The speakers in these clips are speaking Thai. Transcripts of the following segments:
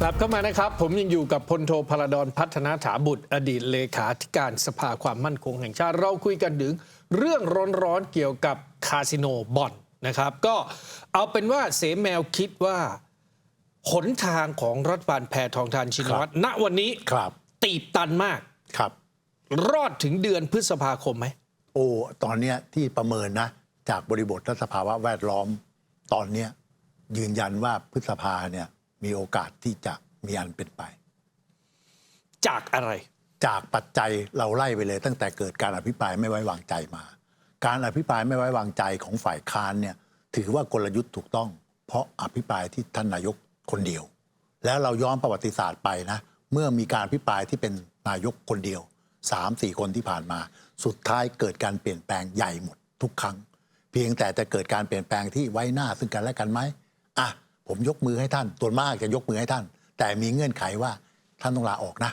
กลับเข้ามานะครับ ผมยังอยู่กับพลโทพลดอนพัฒนาถาบุตร อดีตเลขาธิการสภาความมั่นคงแห่งชาติ เราคุยกันถึงเรื่องร้อนๆเกี่ยวกับคาสิโนบ่อนนะครับ ก็เอาเป็นว่าเสแมวคิดว่าหนทางของรัฐบาลแพทองทานชินวัตรณวันนี้ครับตีบตันมากครับ รอดถึงเดือนพฤษภาคมไหมโอ้ตอนเนี้ยที่ประเมินนะ จากบริบทและสภาวะแวดล้อม ตอนเนี้ยยืนยันว่าพฤษภาเนี่ย มีโอกาสที่จะมีอันเป็นไป จากอะไร จากปัจจัยเราไล่ไปเลย ตั้งแต่เกิดการอภิปรายไม่ไว้วางใจมา การอภิปรายไม่ไว้วางใจของฝ่ายค้านเนี่ยถือว่ากลยุทธ์ถูกต้อง เพราะอภิปรายที่ท่านนายกคนเดียว แล้วเราย้อนประวัติศาสตร์ไปนะเมื่อมีการอภิปรายที่เป็นนายกคนเดียวสามสี่คนที่ผ่านมา สุดท้ายเกิดการเปลี่ยนแปลงใหญ่หมดทุกครั้ง เพียงแต่จะเกิดการเปลี่ยนแปลงที่ไว้หน้าซึ่งกันและกันไหมอะ ผมยกมือให้ท่านตัวมากจะยกมือให้ท่าน แต่มีเงื่อนไขว่าท่านต้องลาออกนะ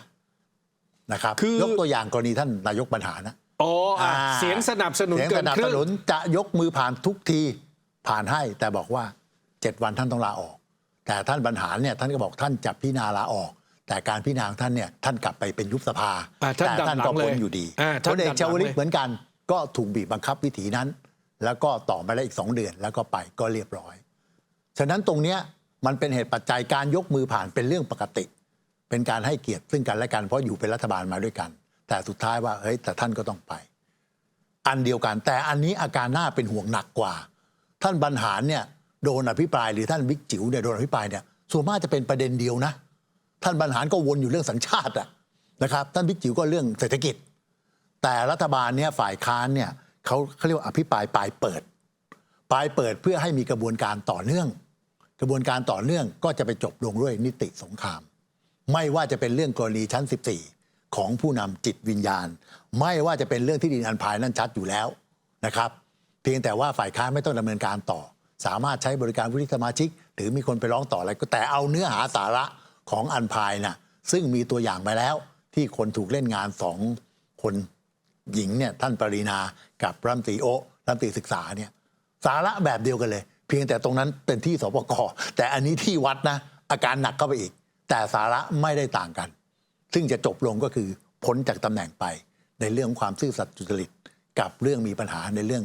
นะครับคือ ยกตัวอย่างกรณีท่านนายกปัญหานะ อ๋ออะอ่า เสียงสนับสนุนเสียงเกิสนนับคสรึ่งนุนจะยกมือผ่านทุกทีผ่านให้ แต่บอกว่าเจ็ดวันท่านต้องลาออก แต่ท่านบรรหารเนี่ยท่านก็บอกท่านจะพิจารณาลาออก แต่การพิจารณาของท่านเนี่ยท่านกลับไปเป็นยุบสภาอ่าท่านแต่ท่านดันหลัก็งเลยพ้นอยู่ดีอ่าพท่านลเอกดันหลังชาวลิตเลยเหมือนกัน ก็ถูกบีบบังคับวิถีนั้น แล้วก็ต่อมาได้อีกสองเดือนแล้วก็ไปก็เรียบร้อย ฉะนั้นตรงเนี้ยมันเป็นเหตุปัจจัยการยกมือผ่านเป็นเรื่องปกติ เป็นการให้เกียรติซึ่งกันและกันเพราะอยู่เป็นรัฐบาลมาด้วยกัน แต่สุดท้ายว่าเฮ้ยแต่ท่านก็ต้องไป อันเดียวกันแต่อันนี้อาการหน่าเป็นห่วงหนักกว่า ท่านบรรหารเนี่ยโดนอภิปรายหรือท่านวิกจิ๋วเนี่ยโดนอภิปรายเนี่ยส่วนมากจะเป็นประเด็นเดียวนะ ท่านบรรหารก็วนอยู่เรื่องสัญชาติอะนะครับท่านวิกจิ๋วก็เรื่องเศรษฐกิจ แต่รัฐบาลเนี่ยฝ่ายค้านเนี่ยเขาเขาเรียกว่าอภิปรายปลายเปิด ปลายเปิดเพื่อให้มีกระบวนการต่อเนื่อง กระบวนการต่อเนื่องก็จะไปจบลงด้วยนิติสงคราม ไม่ว่าจะเป็นเรื่องกรณีชั้น 14 ของผู้นำจิตวิญญาณ ไม่ว่าจะเป็นเรื่องที่ดินอันภายนั่นชัดอยู่แล้วนะครับ เพียงแต่ว่าฝ่ายค้านไม่ต้องดำเนินการต่อ สามารถใช้บริการวุฒิสมาชิก หรือมีคนไปร้องต่ออะไรก็แต่เอาเนื้อหาสาระของอันภายน่ะซึ่งมีตัวอย่างมาแล้ว ที่คนถูกเล่นงานสองคนหญิงเนี่ยท่านปรีนากับรัมตีโอรัมตีศึกษาเนี่ยสาระแบบเดียวกันเลย เพียงแต่ตรงนั้นเป็นที่สปกแต่อันนี้ที่วัดนะอาการหนักเข้าไปอีก แต่สาระไม่ได้ต่างกัน ซึ่งจะจบลงก็คือพ้นจากตำแหน่งไปในเรื่องความซื่อสัตย์สุจริตกับเรื่องมีปัญหาในเรื่อง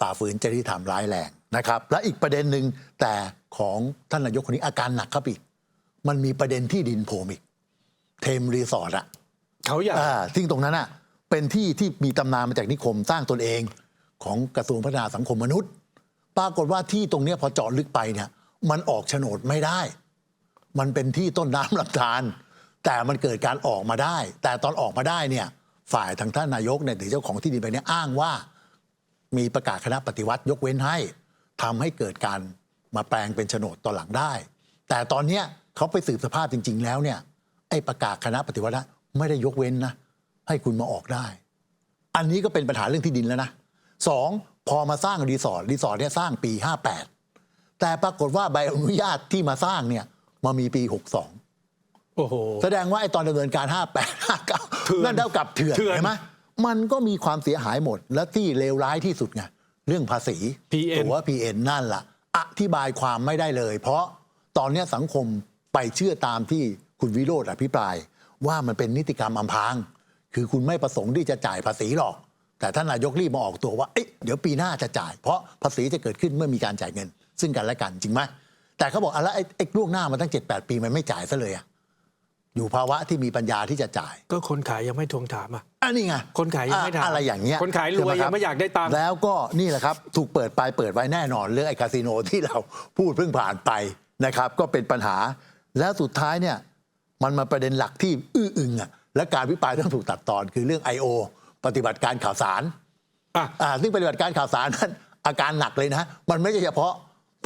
ฝ่าฝืนจริยธรรมร้ายแรงนะครับ และอีกประเด็นหนึ่งแต่ของท่านนายกคนนี้อาการหนักเข้าไปอีก มันมีประเด็นที่ดินโพมอีก เทมรีสอร์ทอะเขาอยากอ่าซึ่งตรงนั้นอะเป็นที่ที่มีตำนานมาจากนิคมสร้างตนเองของกระทรวงพัฒนาสังคมมนุษย์ ปรากฏว่าที่ตรงนี้พอเจาะลึกไปเนี่ยมันออกโฉนดไม่ได้ มันเป็นที่ต้นน้ำลำธารแต่มันเกิดการออกมาได้ แต่ตอนออกมาได้เนี่ยฝ่ายทางท่านนายกเนี่ยหรือเจ้าของที่ดินไปเนี่ยอ้างว่า มีประกาศคณะปฏิวัติยกเว้นให้ทำให้เกิดการมาแปลงเป็นโฉนดตอนหลังได้ แต่ตอนเนี้ยเขาไปสืบสภาพจริง ๆ แล้วเนี่ยไอ้ประกาศคณะปฏิวัติไม่ได้ยกเว้นนะให้คุณมาออกได้ อันนี้ก็เป็นปัญหาเรื่องที่ดินแล้วนะสอง พอมาสร้างรีสอร์ทรีสอร์ทเนี่ยสร้างปี 58 แต่ปรากฏว่าใบอนุญาตที่มาสร้างเนี่ยมามีปี 62 โอ้โห แสดงว่าไอ้ตอนดำเนินการ 58เถื่อน59นั่นเท่ากับเถื่อนเถื่อนเห็นไหมมันก็มีความเสียหายหมด และที่เลวร้ายที่สุดไงเรื่องภาษี PN ตัว PN นั่นล่ะ อธิบายความไม่ได้เลย เพราะตอนเนี้ยสังคมไปเชื่อตามที่คุณวิโรธอภิปราย ว่ามันเป็นนิติกรรมอำพราง คือคุณไม่ประสงค์ที่จะจ่ายภาษีหรอก แต่ท่านนายกรีบมาออกตัวว่าเอ๊ะเดี๋ยวปีหน้าจะจ่าย เพราะภาษีจะเกิดขึ้นเมื่อมีการจ่ายเงิน ซึ่งกันและกันจริงไหมแต่เขาบอกอะไรไอ้ไอ้ล่วงหน้ามาตั้ง 7-8 ปีมันไม่จ่ายซะเลยอะอยู่ภาวะที่มีปัญญาที่จะจ่าย ก็คนขายยังไม่ทวงถามอะอันนี้ไงคนขายยังไม่ถามอะอะไรอย่างเงี้ยคนขายรวยใช่หคบยังไม่อยากได้ตังค์แล้วก็นี่แหละครับ ถูกเปิดไปเปิดไว้แน่นอนเรื่องไอ้คาสิโนที่เราพูดเพิ่งผ่านไปนะครับ ก็เป็นปัญหา แล้วสุดท้ายเนี่ย มันมาประเด็นหลักที่อื้ออึงอะและการวิปรายต้องถูกตัดตอนคือเรื่อง I.O. ปฏิบัติการข่าวสารอะ อ่าซึ่งปฏิบัติการข่าวสารนั้นอาการหนักเลยนะ มันไม่ใช่เฉพาะ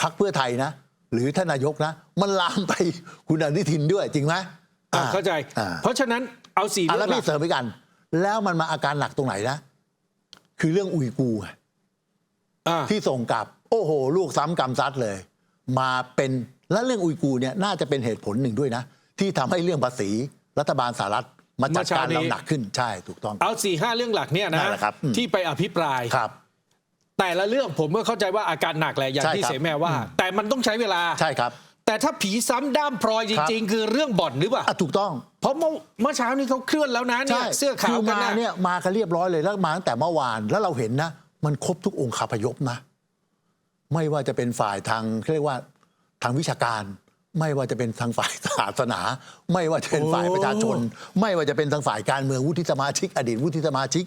พักเพื่อไทยนะ หรือท่านนายกนะ มันลามไปคุณอนุทินด้วยจริงไหมอะอ่เข้าใจ อ่า เพราะฉะนั้นเอาสี่อะเรื่แล้อวงหลัพี่กเสริมไปกัน แล้วมันมาอาการหนักตรงไหนนะ คือเรื่องอุยกูร์ไงอะที่ส่งกลับ โอ้โห ลูกซ้ำกรรมซัดเลย มาเป็นและเรื่องอุยกูร์เนี่ยน่าจะเป็นเหตุผลหนึ่งด้วยนะ ที่ทำให้เรื่องภาษีรัฐบาลสหรัฐ มาจัดการเราหนักขึ้นใช่ถูกต้อง เอาสี่ห้าเรื่องหลักเนี่ยนั่นะนแหละครับอืม ที่ไปอภิปราย ครับ แต่ละเรื่องผมก็เข้าใจว่าอาการหนักแหละอย่างใช่ที่ครับ เสแม่ว่า แต่มันต้องใช้เวลา ใช่ครับ แต่ถ้าผีซ้ำด้ามพลอยจริง ๆ คือเรื่องบ่อนหรือเปล่า อะถูกต้อง เพราะเมื่อเมื่อเช้านี้เขาเคลื่อนแล้วนะเนี่ยเสื้อขาคืวอกันมานะ เนี่ยมากันเรียบร้อยเลยแล้วมาตั้งแต่เมื่อวานแล้วเราเห็นนะ มันครบทุกองค์คาพยพนะ ไม่ว่าจะเป็นฝ่ายทางเรียกว่าทางวิชาการ ไม่ว่าจะเป็นทางฝ่ายศาสนา ไม่ว่าจะเป็นฝ่ายประชาชน ไม่ว่าจะเป็นทางฝ่ายการเมืองวุฒิสมาชิก อดีตวุฒิสมาชิก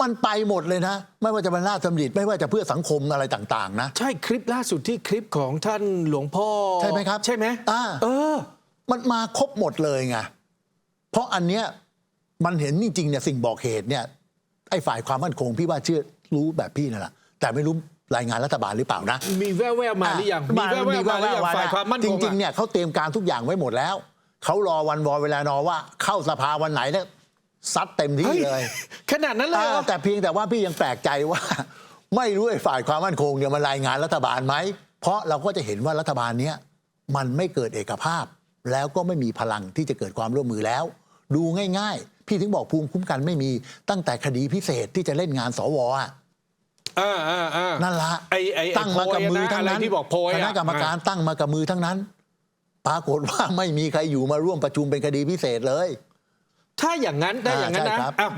มันไปหมดเลยนะ ไม่ว่าจะเป็นราชสำริดไม่ว่าจะเพื่อสังคมอะไรต่างๆ นะ ใช่คลิปล่าสุดที่คลิปของท่านหลวงพ่อ ใช่ไหมครับ ใช่ไหมอ่าเออ มันมาครบหมดเลยไงเพราะอันเนี้ยมันเห็นจริงๆเนี่ยสิ่งบอกเหตุเนี่ยไอ้ฝ่ายความมั่นคงพี่ว่าเชื่อรู้แบบพี่นั่นแหละแต่ไม่รู้ รายงานรัฐบาลหรือเปล่านะ มีแว่วๆมาหรือยังมีแว่วๆมาหรือยังฝ่ายความมั่นคงจริงๆอะเนี่ยเขาเตรียมการทุกอย่างไว้หมดแล้ว เขารอวันวอเวลานอว่าเข้าสภาวันไหนเนี่ยซัดเต็มที่ฮ้เลย ขนาดนั้นเลยเหรออ่าแต่เพียงแต่ว่าพี่ยังแปลกใจว่า ไม่รู้ไอ้ฝ่ายความมั่นคงเนี่ยมันรายงานรัฐบาลไหม เพราะเราก็จะเห็นว่ารัฐบาลเนี้ยมันไม่เกิดเอกภาพ แล้วก็ไม่มีพลังที่จะเกิดความร่วมมือแล้ว ดูง่าย ๆ พี่ถึงบอกภูมิคุ้มกันไม่มีตั้งแต่คดีพิเศษที่จะเล่นงานสวอะ อ่าอ่าอ่านั่นละไอ้ไอ้ไอ้ตั้งมากับมือโพยนะทั้งนั้นอะไรที่บอกโพยคอะณะกรรมการตั้งมากับมือทั้งนั้น ปรากฏว่าไม่มีใครอยู่มาร่วมประชุมเป็นคดีพิเศษเลยถ้าอย่างนั้นได้อย่างนั้นใช่นะครับอ้าว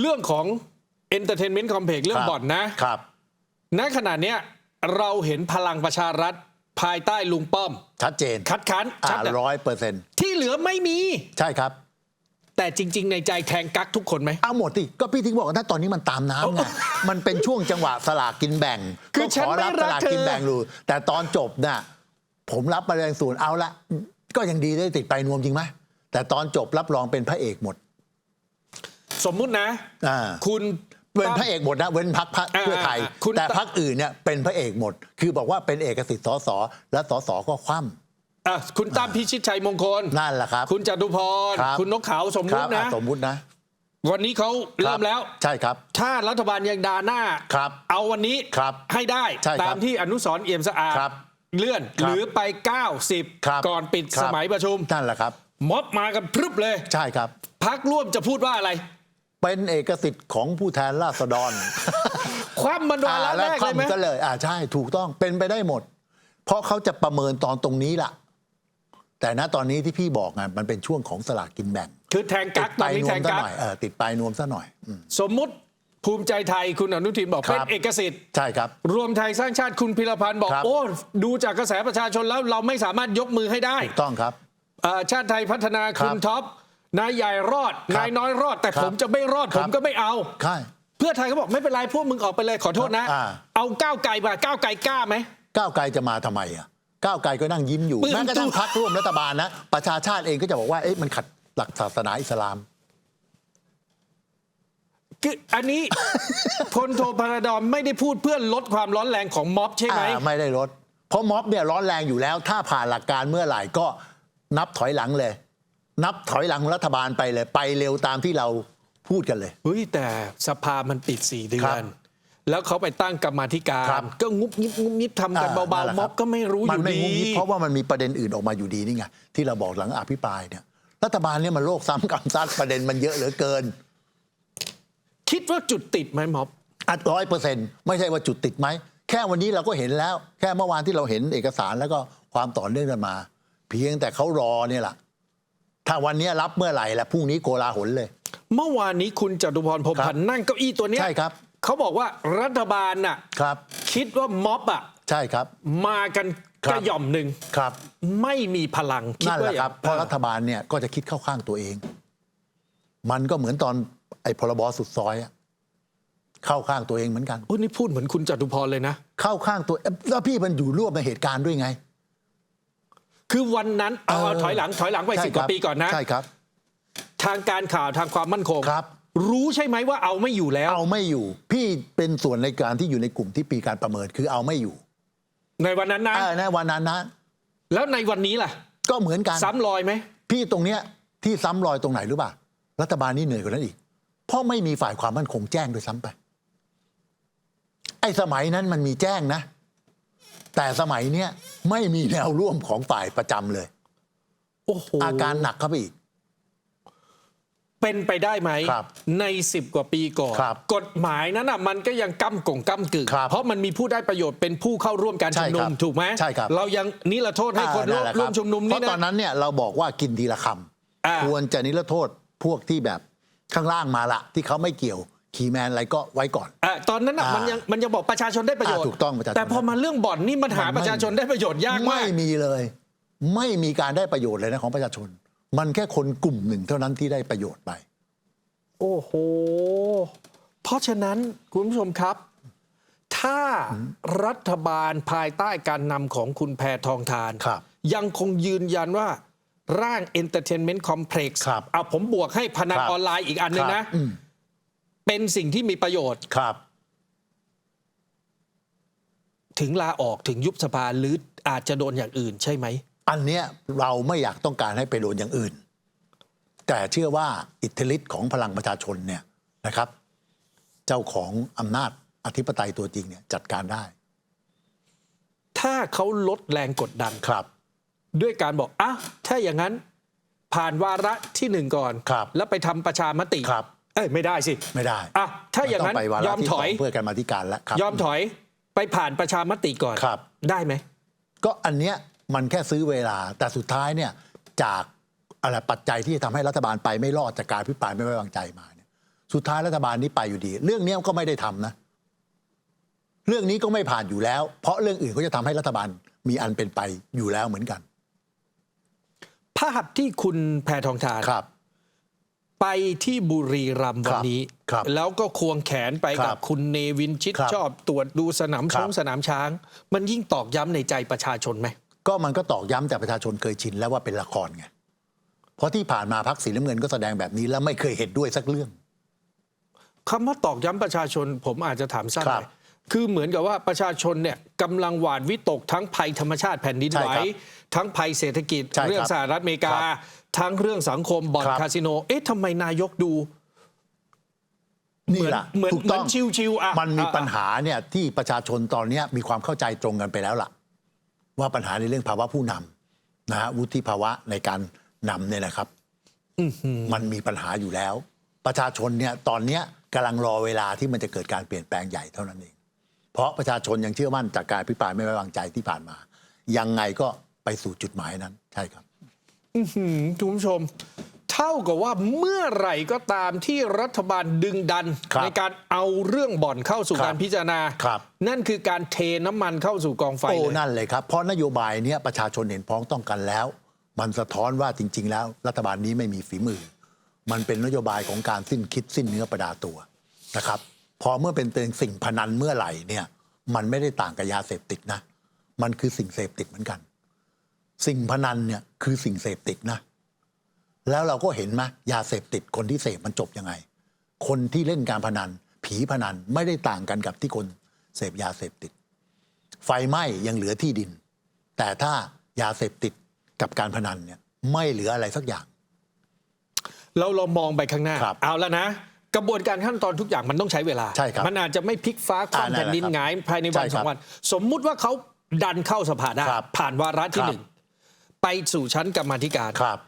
เรื่องของ Entertainment Complex เรื่องบ่อนนะ ครับ ณขณะเนี้ยเราเห็นพลังประชารัฐภายใต้ลุงป้อม ชัดเจนคัดค้านชัดอะร้อยเปอร์เซ็นต์ที่เหลือไม่มี ใช่ครับ แต่จริง ๆ ในใจแทงกักทุกคนไหม เอาหมดสิก็พี่ถึงบอกว่าถ้าตอนนี้มันตามน้ำไงมันเป็นช่วงจังหวะสลากกินแบ่งคือก็ฉันขอไม่รับรัสกลากเธอกินแบ่งดูแต่ตอนจบน่ะผมรับมาแรงส่วนเอาละก็ยังดีได้ติดไปนวมจริงไหมแต่ตอนจบรับรองเป็นพระเอกหมด สมมุตินะ อ่า คุณเป็นพระเอกหมดนะเว้นพักอ่าเพื่อไทย คุณ แต่พักอื่นเนี่ยเป็นพระเอกหมด คือบอกว่าเป็นเอกสิทธิ์สสและสสก็คว่ อะคุณตั้มพิชิตชัยมงคลำนั่นแหละครับ คุณจตุพรครับคุณนกเขาสมคมุรับตินะ อะสมมุตินะวันนี้เขาเริ่มแล้ว ใช่ครับ ถ้ารัฐบาลยังดาหน้า ครับเอาวันนี้ครับให้ได้ใช่ครับตามที่อนุสรณ์เอี่ยมสะอาดครับเลื่อนครับหรือไปครับ90ก่อนปิดครับ สมัยประชุม นั่นแหละครับ ม็อบมากันพรึบเลย ใช่ครับ พักร่วมจะพูดว่าอะไร เป็นเอกสิทธิ์ของผู้แทนราษฎร คว่ำมันวาระอ่าแรกเลยไหมคว่ำก็เลย อ่าใช่ ถูกต้องเป็นไปได้หมด เพราะเขาจะประเมินตอนตรงนี้ล่ะ แต่ณตอนนี้ที่พี่บอกไงมันเป็นช่วงของสลากกินแบ่งคือแทงติกัดกไปตอนนี้นวแทมงซะกักหน่อยเออติดไปนวมซะหน่อยอืมสมมุติภูมิใจไทยคุณอนุทินบอกครัเป็นบเอกสิทธิ์ใช่ครับ รวมไทยสร้างชาติคุณพิรพันธ์บอกครับโอ้ดูจากกระแสประชาชนแล้วเราไม่สามารถยกมือให้ได้ถูกต้องครับเอ่อชาติไทยพัฒนาครัคุบณท็อปนายใหญ่รอดครับนายน้อยรอด แต่ครับผมจะไม่รอดครัผบมก็ไม่เอาใช่เพื่อไทยก็บอกไม่เป็นไรพวกมึงออกไปเลยขอโทษนะอ่าเอาก้าวไกลมาก้าวไกลกล้าไหมก้าวไกลจะมาทำไมอะ ก้าวไกลก็นั่งยิ้มอยู่ปืนแม้กระทั่งตู้พักร่วมรัฐบาลนะประชาชาติเองก็จะบอกว่าเอ๊ะมันขัดหลักศาสนาอิสลามคืออันนี้พลโทพาราดอนไม่ได้พูดเพื่อลดความร้อนแรงของม็อบใช่ไหมอ่าไม่ได้ลด เพราะม็อบเนี่ยร้อนแรงอยู่แล้ว ถ้าผ่านหลักการเมื่อไหร่ก็นับถอยหลังเลย นับถอยหลังรัฐบาลไปเลย ไปเร็วตามที่เราพูดกันเลยเฮ้ยแต่สภามันปิดสี่เดืครัอนบ แล้วเขาไปตั้งกรรมาธิการ ครับก็งุบงิบงุบงิบทำกันอ่เบานั่นแหละๆม็อบก็ไม่รู้อมันยู่ไม่ดี งุ้งยิบเพราะว่ามันมีประเด็นอื่นออกมาอยู่ดีนี่ไงที่เราบอกหลังอภิปรายเนี่ยรัฐบาลเนี่ยมันโลกซ้ำกรรมซัดประเด็นมันเยอะเหลือเกินคิดว่าจุดติดไหมม็อบ อัดร้อยเปอร์เซ็นต์ไม่ใช่ว่าจุดติดไหม แค่วันนี้เราก็เห็นแล้ว แค่เมื่อวานที่เราเห็นเอกสารแล้วก็ความต่อเนื่องกันมา เพียงแต่เขารอเนี่ยแหละถ้าวันนี้รับเมื่อไหร่ละพรุ่งนี้โกลาหลเลย เมื่อวานนี้คุณจตุพรพรหมพันธ์นั่งเก้าอี้ตัวเนี้ยใช่ครับ เขาบอกว่ารัฐบาลน่ะครับ คิดว่าม็อบอะใช่ครับ มากันครักบระหย่อมหนึ่งครับ ไม่มีพลังคิดนั่นแหว่าละอย่าคงรับเพราะรัฐบาลเนี่ยก็จะคิดเข้าข้างตัวเอง มันก็เหมือนตอนไอ้พรบสุดซอยอะเข้าข้างตัวเองเหมือนกันโอ้นี่พูดเหมือนคุณจตุพรเลยนะ เข้าข้างตัวเอ๊ะแล้วพี่มันอยู่ร่วมในเหตุการณ์ด้วยไง คือวันนั้นเอาเอาถอยหลังถอยหลังไปใช่สิบกว่าครับปีก่อนนะใช่ครับ ทางการข่าวทางความมั่นคงครับ รู้ใช่ไหมว่าเอาไม่อยู่แล้ว เอาไม่อยู่ พี่เป็นส่วนในการที่อยู่ในกลุ่มที่ปีการประเมินคือเอาไม่อยู่ในวันนั้นนะเออในวันนั้นนะ แล้วในวันนี้ล่ะ ก็เหมือนกันซ้ำรอยไหมพี่ตรงเนี้ยที่ซ้ำรอยตรงไหนรู้ป่ะรัฐบาลนี่เหนื่อยกว่านั้นอีก เพราะไม่มีฝ่ายความมั่นคงแจ้งด้วยซ้ำไป ไอ้สมัยนั้นมันมีแจ้งนะ แต่สมัยเนี้ยไม่มีแนวร่วมของฝ่ายประจำเลย โอ้โหอาการหนักเข้าไปอีก เป็นไปได้ไหมครับใน 10 กว่าปีก่อน ครับกฎหมายนั้นอะมันก็ยังก้ำกงก้ำกึ่งครับเพราะมันมีผู้ได้ประโยชน์เป็นผู้เข้าร่วมการชุมนุใช่ครัมบถูกไหมใช่ครับ เรายังนิรโทษให้คนอ่าร่วมแหละร่วมชุมนุมเพนี่ราะตอนนะนั้นเนี่ยเราบอกว่ากินทีละคอ่าำควรจะนิรโทษพวกที่แบบข้างล่างมาละ ที่เขาไม่เกี่ยวคีย์แมนอะไรก็ไว้ก่อน อะตอนนั้นอะอ่ามัมันยังมันยังบอกประชาชนได้ประโยชน์อ่าถูกต้องประชาชน แต่พอมาเรื่องบ่อนนี่มันหามันไม่ประชาชนได้ประโยชน์ยากมาไม่ก มีเลย ไม่มีการได้ประโยชน์เลยนะของประชาชน มันแค่คนกลุ่มหนึ่งเท่านั้นที่ได้ประโยชน์ไป โอ้โห เพราะฉะนั้นคุณผู้ชมครับ ถ้ารัฐบาลภายใต้การนำของคุณแพทองทาน ครับยังคงยืนยันว่าร่าง Entertainment Complex ครับเอาผมบวกให้พนันครับ ออนไลน์อีกอันหนึงครันะบอืมเป็นสิ่งที่มีประโยชน์ครับ ถึงลาออกถึงยุบสภาหรืออาจจะโดนอย่างอื่นใช่ไหม อันเนี้ยเราไม่อยากต้องการให้ไปโดนอย่างอื่น แต่เชื่อว่าอิทธิฤทธิ์ของพลังประชาชนเนี่ยนะครับ เจ้าของอำนาจอธิปไตยตัวจริงเนี่ยจัดการได้ ถ้าเขาลดแรงกดดันครับ ด้วยการบอกอะถ้าอย่างนั้นผ่านวาระที่หนึ่งก่อนครับ แล้วไปทำประชามติครับ เอ้ยไม่ได้สิไม่ได้อะถ้าอย่างนั้นมัต้ไปวาระยอมที่ถสอยงเพื่อการมาธิการแล้วครับยอมถอยไปผ่านประชามติก่อนครับ ได้ไหมก็อันเนี้ย มันแค่ซื้อเวลา แต่สุดท้ายเนี่ยจากอะไรปัจจัยที่จะทำให้รัฐบาลไปไม่รอดจากการพิปรายไม่ไว้วางใจมาเนี่ยสุดท้ายรัฐบาลนี้ไปอยู่ดี เรื่องเนี้ยก็ไม่ได้ทำนะ เรื่องนี้ก็ไม่ผ่านอยู่แล้ว เพราะเรื่องอื่นก็จะทำให้รัฐบาลมีอันเป็นไปอยู่แล้วเหมือนกัน ภาพที่คุณแพทองทานครับ ไปที่บุรีรัมย์ควัรันบนี้ครับแล้วก็ควงแขนไปครักับบคุณเนวินชิดครับชอบตรวจดูสนามครัช้บงสนามช้าง มันยิ่งตอกย้ำในใจประชาชนไหม ก็มันก็ตอกย้ำแต่ประชาชนเคยชินแล้วว่าเป็นละครไงเพราะที่ผ่านมาพักสีน้ำเงินก็แสดงแบบนี้แล้วไม่เคยเห็นด้วยสักเรื่องคำว่าตอกย้ำประชาชนผมอาจจะถามสั้นครัไปบคือเหมือนกับว่าประชาชนเนี่ยกำลังหวาดวิตกทั้งภัยธรรมชาติแผ่นดินใช่ไหวครับทั้งภัยเศรษฐกิจใช่ครับเรื่องสหรัฐอเมริกาครับทั้งเรื่องสังคมบ่อนครับคาสิโน เอ๊ะทำไมนายกดูนี่แหละเหมือนถูกต้องเหมือนชิวๆอะมันมีอะปัญหาเนี่ยที่ประชาชนตอนเนี้ยมีความเข้าใจตรงกันไปแล้วล่ะ ว่าปัญหาในเรื่องภาวะผู้นำนะฮะวุฒิภาวะในการนำเนี่ยนะครับมันมีปัญหาอยู่แล้ว ประชาชนเนี่ยตอนเนี้ยกำลังรอเวลาที่มันจะเกิดการเปลี่ยนแปลงใหญ่เท่านั้นเอง เพราะประชาชนยังเชื่อมั่นจากการพิปรายไม่ไว้วางใจที่ผ่านมา ยังไงก็ไปสู่จุดหมายนั้น ใช่ครับอืมคุณผู้ชม เท่ากับว่าเมื่อไหร่ก็ตามที่รัฐบาลดึงดันครับในการเอาเรื่องบ่อนเข้าสู่ครับการพิจารณาครับนั่นคือการเทน้ำมันเข้าสู่กองไฟโอ้เลยนั่นเลยครับ เพราะนโยบายเนี้ยประชาชนเห็นพ้องต้องกันแล้ว มันสะท้อนว่าจริง ๆ แล้ว รัฐบาลนี้ไม่มีฝีมือ มันเป็นนโยบายของการสิ้นคิดสิ้นเนื้อประดาตัวนะครับพอเมื่อเป็นเตืองสิ่งพนันเมื่อไหร่เนี่ยมันไม่ได้ต่างกับยาเสพติดนะ มันคือสิ่งเสพติดเหมือนกัน สิ่งพนันเนี่ยคือสิ่งเสพติดนะ แล้วเราก็เห็นไหมยาเสพติดคนที่เสพมันจบยังไง คนที่เล่นการพนัน ผีพนันไม่ได้ต่างกันกับที่คนเสพยาเสพติด ไฟไหม้ยังเหลือที่ดิน แต่ถ้ายาเสพติดกับการพนันเนี่ยไม่เหลืออะไรสักอย่าง เราเรามองไปข้างหน้า ครับเอาแล้วนะ กระบวนการขั้นตอนทุกอย่างมันต้องใช้เวลา ใช่ครับมันอาจจะไม่พลิกฟ้าคว่ำอ่านั่แผ่นนแหละดินครับหงายภายในวันใช่สคอรับงวัน สมมุติว่าเขาดันเข้าสภาได้ครับผ่านวาระที่ครับ หนึ่งไปสู่ชั้นกรรมาธิการ ครับ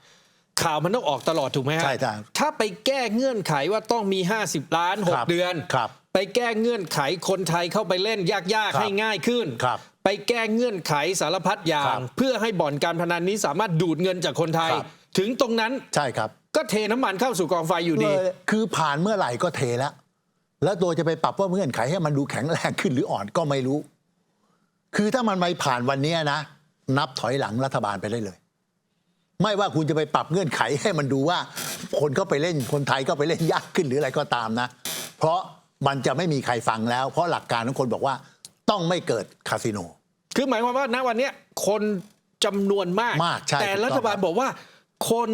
ข่าวมันต้องออกตลอดถูกไหมฮะใช่ใช่ถ้าไปแก้เงื่อนไขว่าต้องมี 50 ล้าน ครับ6 เดือนครับไปแก้เงื่อนไขคนไทยเข้าไปเล่นยาก ครัๆ บให้ง่ายขึ้น ครับไปแก้เงื่อนไขสารพัดอย่าครัง บเพื่อให้บ่อนการพนันนี้สามารถดูดเงินจากคนไทย ครับ ถึงตรงนั้นใช่ครับก็เทน้ำมันเข้าสู่กองไฟอยู่ดี เลยคือผ่านเมื่อไหร่ก็เทแล้ว แล้วตัวจะไปปรับว่าเงื่อนไขให้มันดูแข็งแรงขึ้นหรืออ่อนก็ไม่รู้ คือถ้ามันไม่ผ่านวันเนี้ยนะ นับถอยหลังรัฐบาลไปได้เลย ไม่ว่าคุณจะไปปรับเงื่อนไขให้มันดูว่า คนก็ไปเล่นคนไทยก็ไปเล่นยากขึ้นหรืออะไรก็ตามนะ เพราะมันจะไม่มีใครฟังแล้ว เพราะหลักการของคนบอกว่าต้องไม่เกิดคาสิโน คือหมายความว่าณวันเนี้ยคนจำนวนมากมากใช่แต่ถูกต้องรัฐบาลบอกว่า คน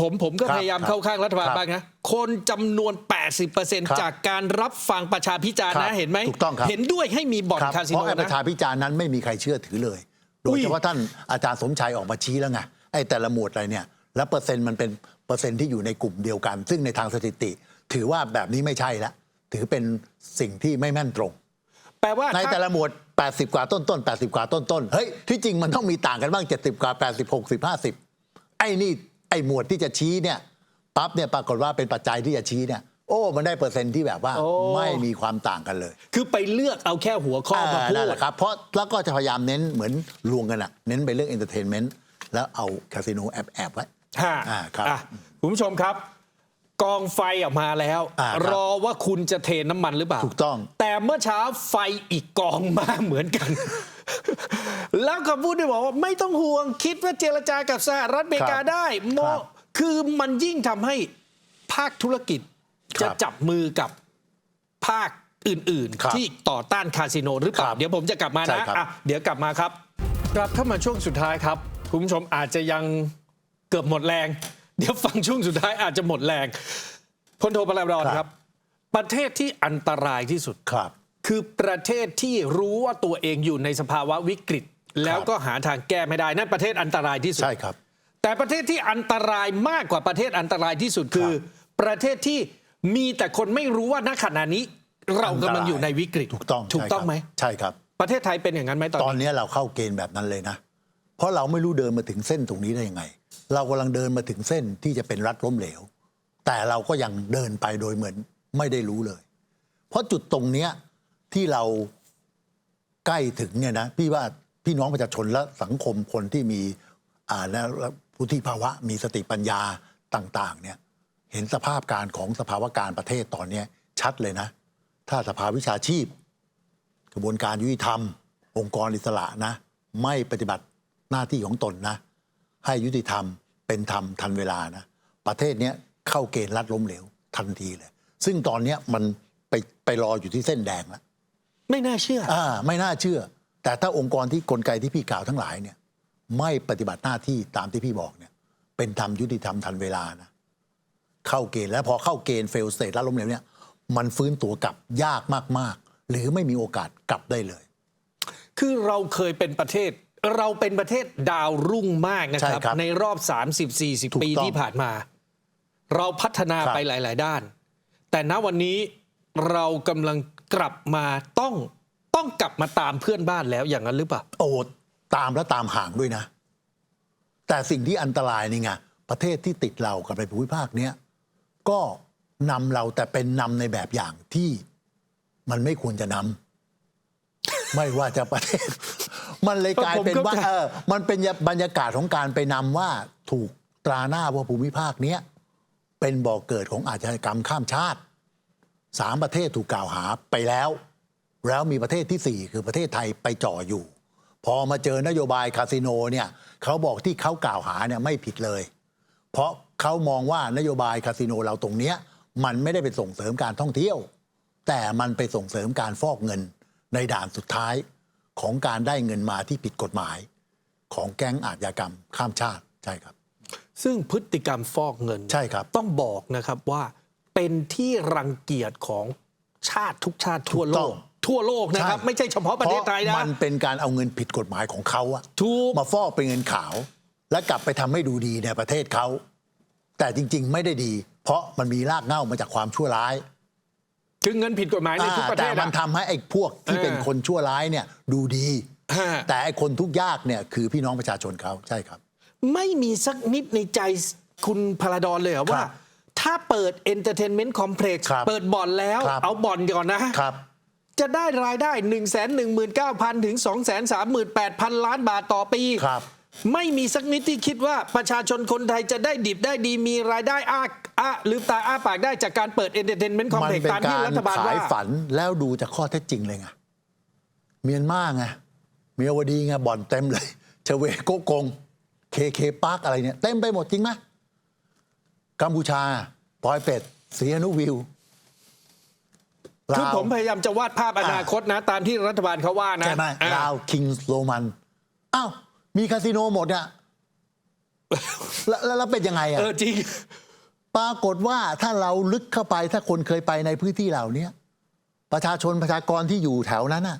ผมผมก็ครับพยายามครับเข้าข้างรัฐบาลครับบ้างนะคนจำนวน ครับ80%จากการรับฟังประชาพิจารณ์ครันะบเห็นไหมถูกต้องครับ เห็นด้วยให้มีบ่อนครับคาสิเพโนราะไอ้ปนะ ระชาพิจารณ์นั้นไม่มีใครเชื่อถือเลย โดอุ้ยยเฉพาะท่านอาจารย์สมชัยออกมาชี้แล้วไงไอ้แต่ละหมวดอะไรเนี่ยแล้วเปอร์เซ็นต์มันเป็นเปอร์เซ็นต์ที่อยู่ในกลุ่มเดียวกัน ซึ่งในทางสถิติ ถือว่าแบบนี้ไม่ใช่ละถือเป็นสิ่งที่ไม่แม่นตรง แปลว่าในถ้าแต่ละหมวด 80 กว่าต้นต้นๆ80 กว่าต้นต้นๆเฮ้ยที่จริงมันต้องมีต่างกันบ้าง 70 กว่า 80 60 50 ไอ้นี่ไอ้หมวดที่จะชี้เนี่ยปั๊บเนี่ยปรากฏว่าเป็นปัจจัยที่จะชี้เนี่ยโอ้ มันได้เปอร์เซ็นต์ที่แบบว่าโอ้ไม่มีความต่างกันเลย คือไปเลือกเอาแค่หัวข้อมาพูนั่นดแหละครับ เพราะแล้วก็จะพยายามเน้นเหมือนรวมกันอะเน้นไปเรื่องเอนเตอร์เทนเมนต์ แล้วเอาคาสิโนแอบแอบๆไว้ฮะอ่าครับอะคุณผู้ชมครับ กองไฟออกมาแล้วอ่าครับรอว่าคุณจะเทน้ำมันหรือเปล่าถูกต้อง แต่เมื่อเช้าไฟอีกกองมาเหมือนกัน แล้วก็พูดด้วยบอกว่าไม่ต้องห่วงคิดว่าเจรจากับสหรัฐอเมริกาครับได้โมครับคือมันยิ่งทำให้ภาคธุรกิจครับจะจับมือกับภาคอื่นครับๆที่ต่อต้านคาสิโนหรือเปล่าครับเดี๋ยวผมจะกลับมาใช่นะครับอะเดี๋ยวกลับมาครับ กลับเข้ามาช่วงสุดท้ายครับ คุณผู้ชมอาจจะยังเกือบหมดแรง เดี๋ยวฟังช่วงสุดท้ายอาจจะหมดแรงพลโทปรารอนครับครับ ประเทศที่อันตรายที่สุดครับ คือประเทศที่รู้ว่าตัวเองอยู่ในสภาวะวิกฤต แล้วก็หาทางแก้ไม่ได้นั่นประเทศอันตรายที่สุดใช่ครับ แต่ประเทศที่อันตรายมากกว่าประเทศอันตรายที่สุดคือ ประเทศที่มีแต่คนไม่รู้ว่าณขณะนี้ เรากำลังอยู่ในวิกฤตถูกต้องถูกต้องใช่ครับไหมใช่ครับ ประเทศไทยเป็นอย่างนั้นไหมตอนตอนนี้นี้เราเข้าเกณฑ์แบบนั้นเลยนะ เพราะเราไม่รู้เดินมาถึงเส้นตรงนี้ได้ยังไง เรากำลังเดินมาถึงเส้นที่จะเป็นรัฐล้มเหลว แต่เราก็ยังเดินไปโดยเหมือนไม่ได้รู้เลย เพราะจุดตรงเนี้ยที่เราใกล้ถึงเนี่ยนะพี่ว่าพี่น้องประชาชนและสังคมคนที่มีอ่าและผู้ที่ภาวะมีสติปัญญาต่าง ๆ เนี่ยเห็นสภาพการของสภาวะการประเทศตอนเนี้ชัดเลยนะ ถ้าสภาวิชาชีพ กระบวนการยุติธรรม องค์กรอิสระนะ ไม่ปฏิบัติ หน้าที่ของตนนะ ให้ยุติธรรมเป็นธรรมทันเวลานะ ประเทศเนี้ยเข้าเกณฑ์รัฐล้มเหลวทันทีเลย ซึ่งตอนเนี้ยมันไปไปรออยู่ที่เส้นแดงแล้วไม่น่าเชื่ออ่าไม่น่าเชื่อ แต่ถ้าองค์กรที่กลไกที่พี่กล่าวทั้งหลายเนี่ย ไม่ปฏิบัติหน้าที่ตามที่พี่บอกเนี่ย เป็นธรรมยุติธรรมทันเวลานะเข้าเกณฑ์แล้วพอเข้าเกณฑ์เฟลสเตทรัฐล้มเหลวเนี่ย มันฟื้นตัวกลับยากมากๆ หรือไม่มีโอกาสกลับได้เลย คือเราเคยเป็นประเทศ เราเป็นประเทศดาวรุ่งมากนะคใช่รับครับในรอบ 30ถู40กปีต้อง ที่ผ่านมา เราพัฒนาครับไปหลาย ๆ ด้าน แต่ณวันนี้เรากำลังกลับมาต้องต้องกลับมาตามเพื่อนบ้านแล้วอย่างนั้นหรือเปล่า โอ้ตามและตามห่างด้วยนะ แต่สิ่งที่อันตรายนี่ไงประเทศที่ติดเรากับในภูมิภาคเนี้ยก็นำเราแต่เป็นนำในแบบอย่างที่มันไม่ควรจะนำไม่ว่าจะประเทศ มันเลยกลายเป็นว่าเออมันเป็นบรรยากาศของการไปนำว่าถูกตราหน้าว่าภูมิภาคเนี้ยเป็นบ่อกเกิดของอาชญากรรมข้ามชาติสามประเทศถูกกล่าวหาไปแล้ว แล้วมีประเทศที่สี่คือประเทศไทยไปจ่ออยู่ พอมาเจอนโยบายคาสิโนเนี่ยเขาบอกที่เขากล่าวหาเนี่ยไม่ผิดเลย เพราะเขามองว่านโยบายคาสิโนเราตรงเนี้ยมันไม่ได้ไปส่งเสริมการท่องเที่ยว แต่มันไปส่งเสริมการฟอกเงินในด่านสุดท้าย ของการได้เงินมาที่ผิดกฎหมาย ของแก๊งอาชญากรรมข้ามชาติใช่ครับ ซึ่งพฤติกรรมฟอกเงินใช่ครับ ต้องบอกนะครับว่าเป็นที่รังเกียจของชาติทุกชาติทั่วโลถูกต้กองทั่วโลกนะครับใช่ไม่ใช่เฉพาะประเทศไทยเพนะราะมันเป็นการเอาเงินผิดกฎหมายของเขาอะถูกมาฟอกเป็นเงินขาว และกลับไปทำให้ดูดีในประเทศเขาแต่จริง ๆ ไม่ได้ดี เพราะมันมีรากเหง้ามาจากความชั่วร้าย คือเงินผิดกฎหมายในทุกอ่าประเทแต่ศมันอะทำให้ไอ้พวกที่เออเป็นคนชั่วร้ายเนี่ยดูดีฮะแต่ไอ้คนทุกข์ยากเนี่ยคือพี่น้องประชาชนเขาใช่ครับ ไม่มีสักนิดในใจคุณพลาดอนเลยเหรอว่าครับถ้าเปิดเอนเตอร์เทนเมนต์คอมเพล็กซ์ครับเปิดบ่อนแล้วครับเอาบ่อนก่อนนะครับจะได้รายได้ 1 1 9 0 0 0 ถึง 2 3 8 0 0 0 ล้านบาทต่อปีครับ ไม่มีสักนิดที่คิดว่าประชาชนคนไทยจะได้ดิบได้ดีมีรายได้อ้าอ้าลืมตาอ้าปากได้จากการเปิดเอนเตอร์เทนเมนต์คอมมันเพล็กเป็นซ์ตามที่การรัฐบาลขาว่ายฝันแล้วดูจากข้อเท็จจริงเลยไงเมียนมาไงเมียวดีไงบ่อนเต็มเลยเชเวโกกงเคเคปาร์กอะไรเนี่ยเต็มไปหมดจริงไหมกัมพูชาปอยเป็ดสีอนุวิวคือลาวผมพยายามจะวาดภาพอนาคตนะ ตามที่รัฐบาลเขาว่านะใช่ไหมอ่าลาวคิงส์โรมันอ้าว มีคาสิโนหมดเนี่ยแล้วแล้วแล้วเป็นยังไงอะเออจริง ปรากฏว่าถ้าเราลึกเข้าไปถ้าคนเคยไปในพื้นที่เหล่านี้ประชาชนประชากรที่อยู่แถวนั้นน่ะ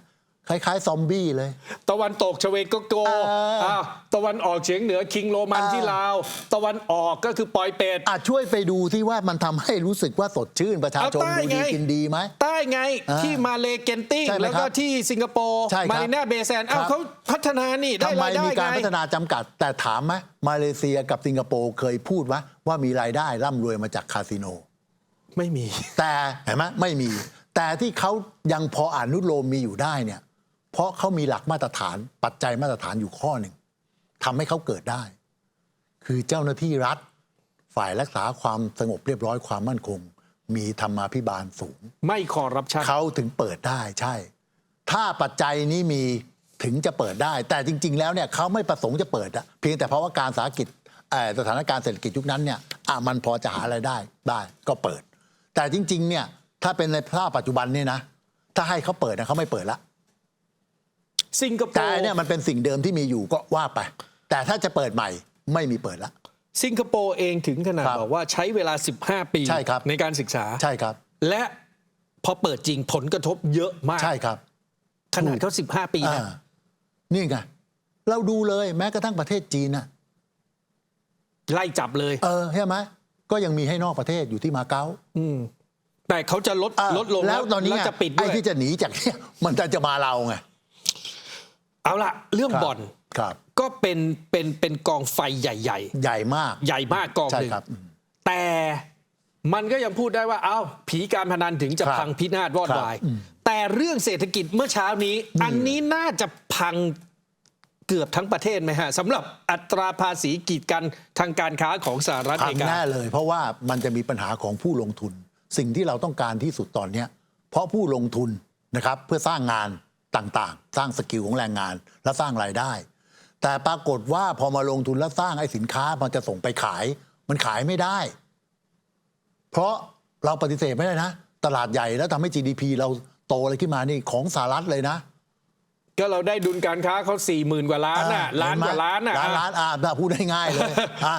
คล้ายๆ ซอมบี้เลย ตะวันตกชเวโกโกเอออ่าวตะวันออกเฉียงเหนือคิงโรมันเออที่ลาว ตะวันออกก็คือปอยเป็ดอะช่วยไปดูที่ว่ามันทำให้รู้สึกว่าสดชื่นประชาชนเอาใต้ดูดีไง กินดีไหม ใต้ไงอ่าที่มาเลเกนติ้งใช่ไหมแล้วก็ครับที่สิงคโปร์ใช่ครับมารีนาเบย์แซนอ้าวครับ เขาพัฒนานี่ได้ทำไมรายได้มีการไง พัฒนาจำกัด แต่ถามไหมมาเลเซียกับสิงคโปร์เคยพูดว่าว่ามีรายได้ร่ำรวยมาจากคาสิโน ไม่มี แต่เห็นไหมไม่มี แต่ที่เขายังพออนุโลมมีอยู่ได้เนี่ยเพ ราะเขามีหลักมาตรฐานปัจจัยมาตรฐานอยู่ข้อหนึ่งทำให้เขาเกิดได้ คือเจ้าหน้าที่รัฐ ฝ่ายรักษาความสงบเรียบร้อยความมั่นคง มีธรรมาภิบาลสูง ไม่คอร์รัปชันเขาถึงเปิดได้ใช่ ถ้าปัจจัยนี้มีถึงจะเปิดได้ แต่จริง ๆ แล้วเนี่ยเขาไม่ประสงค์จะเปิดอะเพียงแต่เพราะว่าการสาหกิจเอ่อสถานการณ์เศรษฐกิจยุคนั้นเนี่ยอะมันพอจะหาอะไรายได้ได้ก็เปิด แต่จริง ๆ เนี่ยถ้าเป็นในภาพปัจจุบันเนี่ยนะ ถ้าให้เขาเปิดนะเขาไม่เปิดละ สิงคโปแต่ร์เนี่ยมันเป็นสิ่งเดิมที่มีอยู่ก็ว่าไป แต่ถ้าจะเปิดใหม่ไม่มีเปิดละ สิงคโปร์เองถึงขนาดครับบอกว่าใช้เวลา 15 ปีใช่ครับในการศึกษา ใช่ครับ และพอเปิดจริงผลกระทบเยอะมาก ใช่ครับ ขนาดเขา15 ปีนะอ่านี่ไงเราดูเลยแม้กระทั่งประเทศจีนนะไล่จับเลย เออใช่ไหมก็ยังมีให้นอกประเทศอยู่ที่มาเก๊าอืมแต่เขาจะลดอะลดลงแล้วตอนนี้แล้วไงจะปิดด้ไอ้วยที่จะหนีจากเนี่ยมันจะจะมาเราไง เอาละเรื่องครับบ่อนครับ ก็เป็นเป็นเป็นกองไฟใหญ่ใหญ่มากๆใหญ่มากกองใช่หนึ่งครับอืมแต่มันก็ยังพูดได้ว่า เอ้า ผีการพนันถึงจะครับพังพินาศวอดครับวายอืมแต่เรื่องเศรษฐกิจเมื่อเช้านี้ อันนี้น่าจะพังเกือบทั้งประเทศไหมฮะสำหรับอัตราภาษีกีดกันทางการค้าของสหรัฐอพัเมงริกาแน่เลย เพราะว่ามันจะมีปัญหาของผู้ลงทุน สิ่งที่เราต้องการที่สุดตอนเนี้ยเพราะผู้ลงทุนนะครับเพื่อสร้างงาน ต่างๆ สร้างสกิลของแรงงานและสร้างรายได้ แต่ปรากฏว่าพอมาลงทุนแล้วสร้างไอ้สินค้ามันจะส่งไปขาย มันขายไม่ได้ เพราะเราปฏิเสธไม่ได้นะ ตลาดใหญ่แล้วทำให้ GDP เราโตอะไรขึ้นมานี่ของสหรัฐเลยนะก็เราได้ดุลการค้าเขาสี่หมื่นกว่าล้านน่ะอ่ล้านเห็ไหมกว่าล้านน่ะล้านล้านอ่าพูดได้ง่ายเลยอะ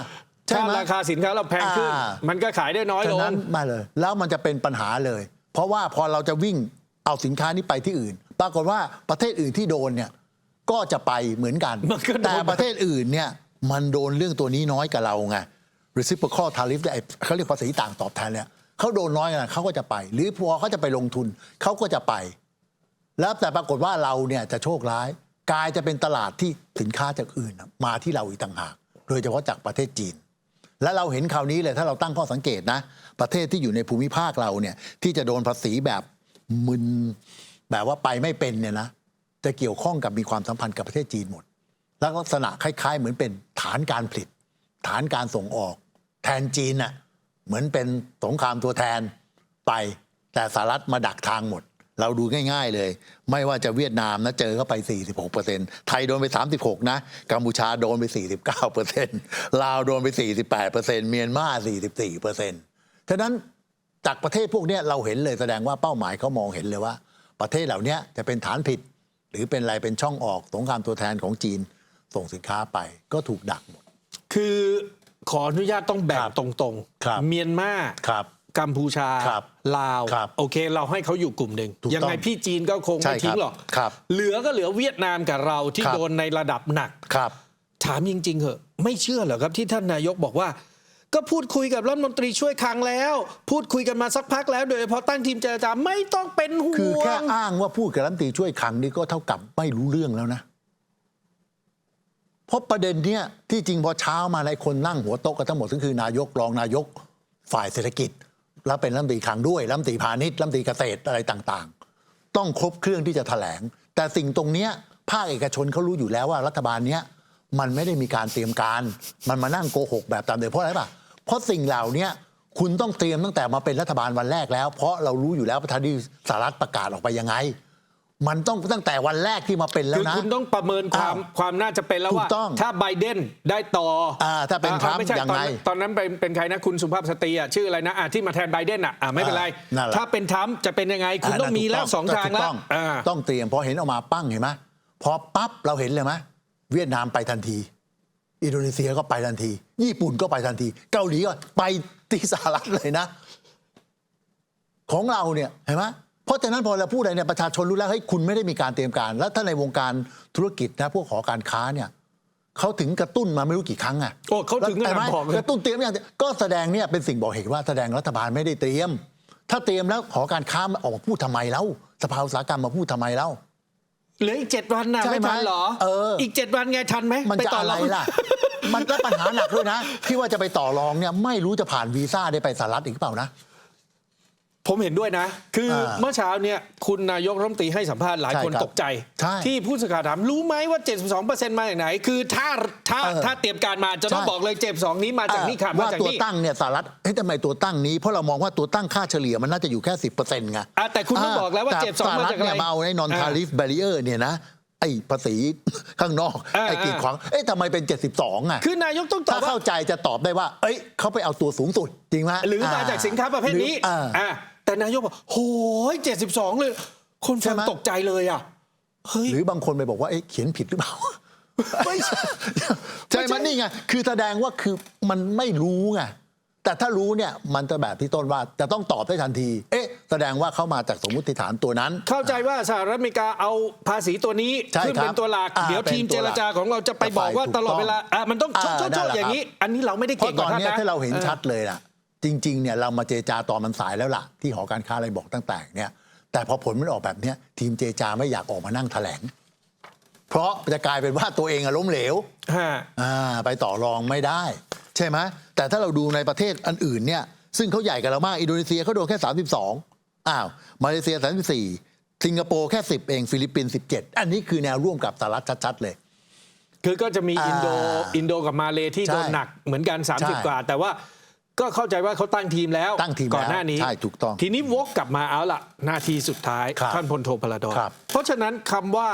ใช่ถ้าไหมราคาสินค้าเราแพงขึ้นอ่ามันก็ขายได้น้อยลฉะงนั้นมาเลย แล้วมันจะเป็นปัญหาเลย เพราะว่าพอเราจะวิ่งเอาสินค้านี้ไปที่อื่น ปรากฏว่าประเทศอื่นที่โดนเนี่ยก็จะไปเหมือนกันมันก็โดนแต่ประเทศอื่นเนี่ยมันโดนเรื่องตัวนี้น้อยกับเราไง reciprocal tariff เนี่ยไอ้เขาเรียกภาษีต่างตอบแทนเนี่ยเขาโดนน้อยกันเขาก็จะไป หรือพอเขาจะไปลงทุนเขาก็จะไป แล้วแต่ปรากฏว่าเราเนี่ยจะโชคร้ายกลายจะเป็นตลาดที่สินค้าจากอื่นน่ะมาที่เราอีกต่างหาก โดยเฉพาะจากประเทศจีน และเราเห็นคราวนี้เลยถ้าเราตั้งข้อสังเกตนะ ประเทศที่อยู่ในภูมิภาคเราเนี่ยที่จะโดนภาษีแบบมึน แบบว่าไปไม่เป็นเนี่ยนะจะเกี่ยวข้องกับมีความสัมพันธ์กับประเทศจีนหมดแล้วลักษณะคล้าย ๆ เหมือนเป็นฐานการผลิต ฐานการส่งออก แทนจีนน่ะเหมือนเป็นสงครามตัวแทนไป แต่สหรัฐมาดักทางหมด เราดูง่าย ๆเลย ไม่ว่าจะเวียดนามนะเจอเข้าไป 46%ไทยโดนไป 36 นะ กัมพูชาโดนไป 49%ลาวโดนไป 48%เมียนมา 44%ฉะนั้นจากประเทศพวกนี้เราเห็นเลยแสดงว่าเป้าหมายเขามองเห็นเลยว่า ประเทศเหล่าเนี้ยจะเป็นฐานผิด หรือเป็นอะไรเป็นช่องออกสงครามตัวแทนของจีนส่งสินค้าไปก็ถูกดักหมด คือขออนุญาตต้องแบ่งครับตรงครับๆเมียนมาครับกัมพูชาครับลาวครับโอเค เราให้เขาอยู่กลุ่มหนึ่งถูกต้องยังไงพี่จีนก็คงใช่ไม่ทิ้งหรอกครับเหลือก็เหลือเวียดนามกับเราที่ครับโดนในระดับหนักครับถามจริงๆเหอะ ไม่เชื่อเหรอครับที่ท่านนายกบอกว่า ก็พูดคุยกับรัฐมนตรีช่วยคลังแล้ว พูดคุยกันมาสักพักแล้ว โดยเฉพาะตั้งทีมเจรจาไม่ต้องเป็นห่วงคือแค่อ้างว่าพูดกับรัฐมนตรีช่วยคลังนี่ก็เท่ากับไม่รู้เรื่องแล้วนะเพราะประเด็นเนี้ยที่จริงพอเช้ามาในคนนั่งหัวโต๊ะกันทั้งหมดก็คือนายกรองนายก ฝ่ายเศรษฐกิจ แล้วเป็นรัฐมนตรีคลังด้วยรัฐมนตรีพาณิชย์รัฐมนตรีเกษตรอะไรต่างๆ ต้องครบเครื่องที่จะแถลง แต่สิ่งตรงเนี้ยภาคเอกชนเขารู้อยู่แล้วว่ารัฐบาลเนี้ยมันไม่ได้มีการเตรียมการ มันมานั่งโกหกแบบตามเดิมเพราะอะไรป่ะ เพราะสิ่งเหล่าเนี้ยคุณต้องเตรียมตั้งแต่มาเป็นรัฐบาลวันแรกแล้ว เพราะเรารู้อยู่แล้วประธานาธิบดีสหรัฐประกาศออกไปยังไง มันต้องตั้งแต่วันแรกที่มาเป็นแล้วคือนะ คุณต้องประเมินความอ้าวความน่าจะเป็นแล้วว่าถูกต้องถ้าไบเดนได้ต่ออาถ้าเป็นอ่ทรัมป์ไม่ใช่ยังตอนไงนั้นตอนนั้นเป็นเป็นใครนะคุณสุภาพสตรีอะชื่ออะไรนะอะที่มาแทนไบเดนอะอะไม่เป็นไรอ่านั่นแหละถ้าเป็นทรัมป์จะเป็นยังไง คุณต้องมีแล้วสองทางถูกแล้วต้องอ่าต้องเตรียมพอเห็นออกมาปั้งเห็นไหมพอปั๊บเราเห็นเลยไหมเวียดนามไปทันที อินโดนีเซียก็ไปทันที ญี่ปุ่นก็ไปทันที เกาหลีก็ไปที่สหรัฐเลยนะ ของเราเนี่ยเห็นไหมพเพราะฉะนั้นพอเราพูดอะไรเนี่ยประชาชนรู้แล้วเฮ้ยคุณไม่ได้มีการเตรียมการ แล้วถ้าในวงการธุรกิจนะพวกหอการค้าเนี่ยเขาถึงกระตุ้นมาไม่รู้กี่ครั้งอะโอ้เขาถึงขนาดแต่ไหมบอกเลยกระตุ้นเตรียมอย่างก็แสดงเนี่ยเป็นสิ่งบอกเหตุว่าแสดงรัฐบาลไม่ได้เตรียม ถ้าเตรียมแล้วหอการค้ามาออกมาพูดทำไมแล้วสภาอุตสาหกรรมมาพูดทำไมแล้ว เหลืออีกเจ็ดวันนะใช่ไหมไม่ทันเหรอเอออี กเจ็ดวันไงทันไหมมันปจะต่อะไรง ล่ะ มันก็ปัญหาหนักด้วยนะ ที่ว่าจะไปต่อรองเนี่ยไม่รู้จะผ่านวีซ่าได้ไปสหรัฐอีกหรือเปล่านะ ผมเห็นด้วยนะ คืออาเมื่อเช้าเนี่ยคุณนายกรัฐมนตรีให้สัมภาษณ์หลายใช่คนครับตกใจใช่ที่ผู้สื่อข่าวถามรู้ไหมว่า 72%มาจากไหน คือถ้าถ้าเออถ้าเตรียมการมาจะต้องใช่บอกเลย72นี้มาจากนี่ค่ะมาว่าจากตัวนี่ตั้งเนี่ยสหรัฐเฮ้ยทำไมตัวตั้งนี้เพราะเรามองว่าตัวตั้งค่าเฉลี่ยมันน่าจะอยู่แค่สิบเปอร์เซ็นต์ไงอะแต่คุณต้องบอกแล้วว่าต่72สหมารัฐจากอะไรเนี่ยมาเอาไอ้นอนทาริฟแบรีเออร์เนี่ยนะไอ้ภาษีข้างนอกอ่าไอ้กีดขวางเอ๊ะทำไมเป็น 72 อะ คือนายกต้องตอถ้าบว่าเข้าใจจะตอบได้ว่า เอ้ยเขาไปเอาตัวสูงสุด จริงไหมหรือมาจากสินค้าประเภทนี้หรืออ่าอะ แต่นายกบอกโหย72เลย คนใช่ฟังไหมตกใจเลยอะเฮ้ยหรือบางคนไปบอกว่าเอ๊ะเขียนผิดหรือเปล่าไม่ใช่ใช่ไหมนี่ไงคือแสดงว่าคือมันไม่รู้ไงแต่ถ้ารู้เนี่ยมันจะแบบที่ต้นว่าจะต้องตอบได้ทันที เอ๊ะ แสดงว่าเขามาจากสมมติฐานตัวนั้น เข้าใจว่าสหรัฐอเมริกาเอาภาษีตัวนี้ใช่ขึ้นครับเป็นตัวหลักอ่าเดี๋ยวเป็นทีมตัเจวหรลักจาของเราจะไปบอกว่าถูกต้องตลอดเวลาอะมันต้องชดอ่าชดนั่นแหละอย่างนี้ครับอันนี้เราไม่ได้เพเก่งราะกตอว่านท่านเนี้ยนะถ้าเราเห็นออชัดเลยล่ะ จริงๆเนี่ยเรามาเจรจาตอนมันสายแล้วล่ะ ที่หอการค้าอะไรบอกตั้งแต่เนี่ยแต่พอผลมันออกแบบเนี้ยทีมเจรจาไม่อยากออกมานั่งแถลง เพราะจะกลายเป็นว่าตัวเองอะล้มเหลวฮะอ่าไปต่อรองไม่ได้ ใช่ไหมแต่ถ้าเราดูในประเทศอันอื่นเนี่ยซึ่งเขาใหญ่กันเรามาก อินโดนีเซียเขาโดนแค่ 32อ้าวมาเลเซีย34สิงคโปร์แค่ 10 เองฟิลิปปินส์17 อันนี้คือแนวร่วมกับสหรัฐชัดๆเลยคือก็จะมีอ่าอินโดอินโดกับมาเลที่ใช่โดนหนักเหมือนกันใช่30 กว่า แต่ว่า ก็เข้าใจว่าเขาตั้งทีมแล้วตั้งทีมก่อนหน้านี้แล้วใช่ถูกต้อง ทีนี้วกกลับมาเอาละหน้าทีสุดท้ายครับท่านพลโทพลดอนครับเพราะฉะนั้นคำว่า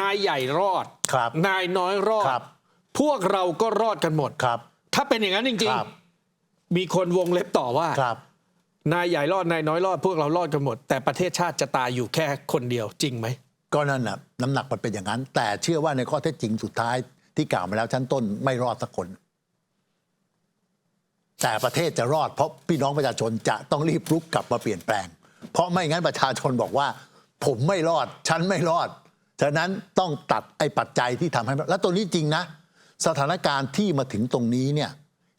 นายใหญ่รอด ครับนายน้อยรอด ครับ พวกเราก็รอดกันหมด ครับ ถ้าเป็นอย่างนั้นจริง ครับ ๆ มีคนวงเล็บต่อว่า ครับ นายใหญ่รอดนายน้อยรอดพวกเรารอดกันหมด แต่ประเทศชาติจะตายอยู่แค่คนเดียวจริงไหม ก็นั่นน่ะน้ำหนักมันเป็นอย่างนั้น แต่เชื่อว่าในข้อเท็จจริงสุดท้ายที่กล่าวมาแล้วชั้นต้นไม่รอดสักคน แต่ประเทศจะรอดเพราะพี่น้องประชาชนจะต้องรีบรุกกลับมาเปลี่ยนแปลง เพราะไม่งั้นประชาชนบอกว่า ผมไม่รอด ฉันไม่รอด ฉะนั้นต้องตัดไอ้ปัจจัยที่ทำให้ แล้วตัวนี้จริงนะ สถานการณ์ที่มาถึงตรงนี้เนี่ย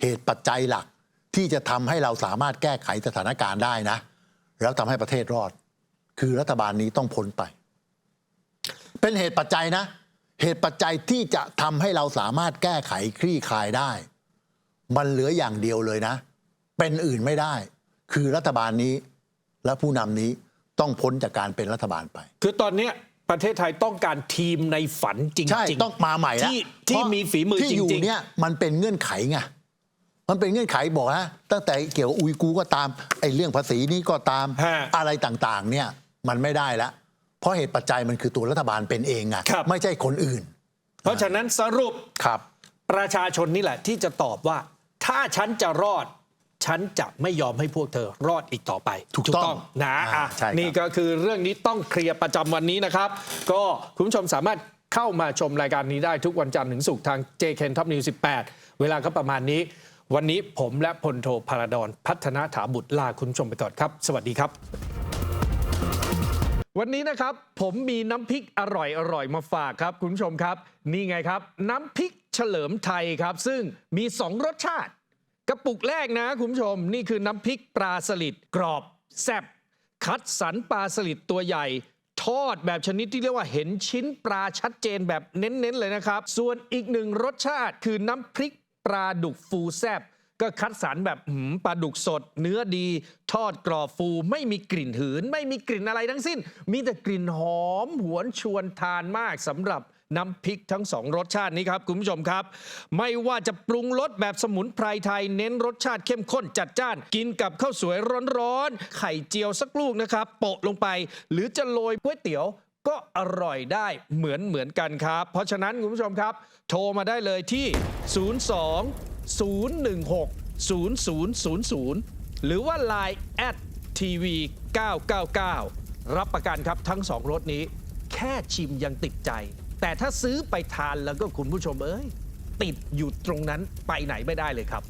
เหตุปัจจัยหลักที่จะทำให้เราสามารถแก้ไขสถานการณ์ได้นะ แล้วทำให้ประเทศรอด คือรัฐบาลนี้ต้องพ้นไป เป็นเหตุปัจจัยนะ เหตุปัจจัยที่จะทำให้เราสามารถแก้ไขคลี่คลายได้ มันเหลืออย่างเดียวเลยนะ เป็นอื่นไม่ได้ คือรัฐบาลนี้และผู้นำนี้ต้องพ้นจากการเป็นรัฐบาลไป คือตอนเนี้ยประเทศไทยต้องการทีมในฝันจริงๆใช่ต้องมาใหม่แล้วที่ที่เพราะมีฝีมือที่จอยู่ริงเนี่ยมันเป็นเงื่อนไขไงมันเป็นเงื่อนไขบอกนะตั้งแต่เกี่ยวกับอุยกูร์ก็ตามไอ้เรื่องภาษีนี้ก็ตามฮะอะไรต่างๆ เนี่ยมันไม่ได้แล้วเพราะเหตุปัจจัยมันคือตัวรัฐบาลเป็นเองไงครับไม่ใช่คนอื่นๆเพราะฉะนั้นสรุปครับ ประชาชนนี่แหละที่จะตอบว่า ถ้าฉันจะรอด ฉันจะไม่ยอมให้พวกเธอรอดอีกต่อไปถูกต้องนะอ่าอะใช่ครับ นี่ก็คือเรื่องนี้ต้องเคลียร์ประจำวันนี้นะครับ ก็คุณผู้ชมสามารถเข้ามาชมรายการนี้ได้ทุกวันจันทร์ถึงศุกร์ทาง JKN Top News 18 เวลาก็ประมาณนี้ วันนี้ผมและพลโทพาราดอนพัฒนาถาบุตรลาคุณผู้ชมไปก่อนครับ สวัสดีครับ วันนี้นะครับผมมีน้ำพริกอร่อยอร่อยมาฝากครับ คุณผู้ชมครับ นี่ไงครับ น้ำพริกเฉลิมไทยครับ ซึ่งมี 2 รสชาติ กระปุกแรกนะคุณผู้ชม นี่คือน้ำพริกปลาสลิดกรอบ แซ่บคัดสรรปลาสลิดตัวใหญ่ ทอดแบบชนิดที่เรียกว่าเห็นชิ้นปลาชัดเจนแบบเน้นๆเลยนะครับ ส่วนอีกหนึ่งรสชาติคือน้ำพริกปลาดุกฟูแซบก็คัดสรรแบบหืมปลาดุกสด เนื้อดี ทอดกรอบฟู ไม่มีกลิ่นหืน ไม่มีกลิ่นอะไรทั้งสิ้น มีแต่กลิ่นหอมหวนชวนทานมากสำหรับ น้ำพริกทั้งสองรสชาตินี้ครับคุณผู้ชมครับ ไม่ว่าจะปรุงรสแบบสมุนไพรไทย เน้นรสชาติเข้มข้นจัดจ้าน กินกับข้าวสวยร้อนๆไข่เจียวสักลูกนะครับโปะลงไป หรือจะโรยก๋วยเตี๋ยวก็อร่อยได้เหมือนเหมือนกันครับ เพราะฉะนั้นคุณผู้ชมครับ โทรมาได้เลยที่ 02 016 0000 หรือว่า Line แอดทีวี999 รับประกันครับทั้งสองรสนี้ แค่ชิมยังติดใจ แต่ถ้าซื้อไปทานแล้วก็คุณผู้ชมเอ้ยติดอยู่ตรงนั้นไปไหนไม่ได้เลยครับ